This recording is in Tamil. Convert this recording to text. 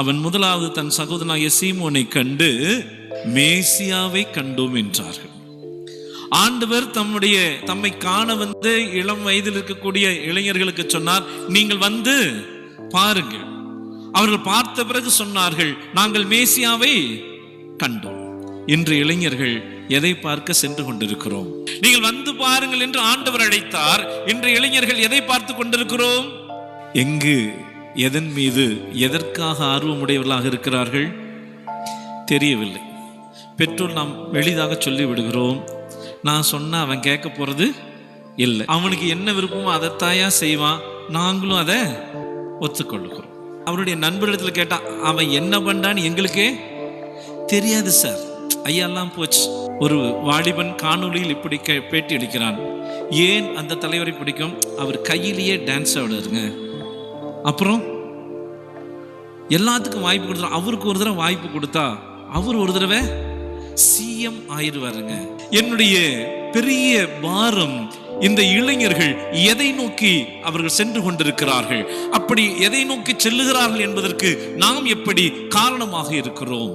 அவன் முதலாவது தன் சகோதரனாகிய சீமோனை கண்டு மேசியாவை கண்டோம் என்றார்கள். ஆண்டவர் தம்முடைய தம்மை காண வந்து இளம் வயதில் இருக்கக்கூடிய இளைஞர்களுக்கு சொன்னார் நீங்கள் வந்து பாருங்கள். அவர்கள் பார்த்த பிறகு சொன்னார்கள் நாங்கள் மேசியாவை கண்டோம். இன்று இளைஞர்கள் எதை பார்க்க சென்று கொண்டிருக்கிறோம்? நீங்கள் வந்து பாருங்கள் என்று ஆண்டவர் அழைத்தார். இன்று இளைஞர்கள் எதை பார்த்து கொண்டிருக்கிறோம்? எங்கு எதன் மீது எதற்காக ஆர்வமுடையவர்களாக இருக்கிறார்கள்? தெரியவில்லை. பெற்றோர் நாம் எளிதாக சொல்லி விடுகிறோம் நான் சொன்னால் அவன் கேட்க போகிறது இல்லை. அவனுக்கு என்ன விருப்பமோ அதைத்தாயா செய்வான். நாங்களும் அதை ஒத்துக்கொள்ளுகிறோம் அவருடைய நண்பரிடத்தில் கேட்டால் அவன் என்ன பண்ணான்னு எங்களுக்கே தெரியாது சார். ஐயாலாம் போச்சு. ஒரு வாலிபன் காணொலியில் இப்படி கே- பேட்டி அளிக்கிறான். ஏன் அந்த தலைவரை பிடிக்கும்? அவர் கையிலேயே டான்ஸ் ஆடுறாருங்க. அப்புறம் எல்லாத்துக்கும் வாய்ப்பு கொடுத்தா அவருக்கு ஒரு தடவை வாய்ப்பு கொடுத்தா அவர் ஒரு தடவை சிஎம் ஆயிடுவாருங்க. என்னுடைய பெரிய பாரம் இந்த இளைஞர்கள் எதை நோக்கி அவர்கள் சென்று கொண்டிருக்கிறார்கள்? அப்படி எதை நோக்கி செல்லுகிறார்கள் என்பதற்கு நாம் எப்படி காரணமாக இருக்கிறோம்?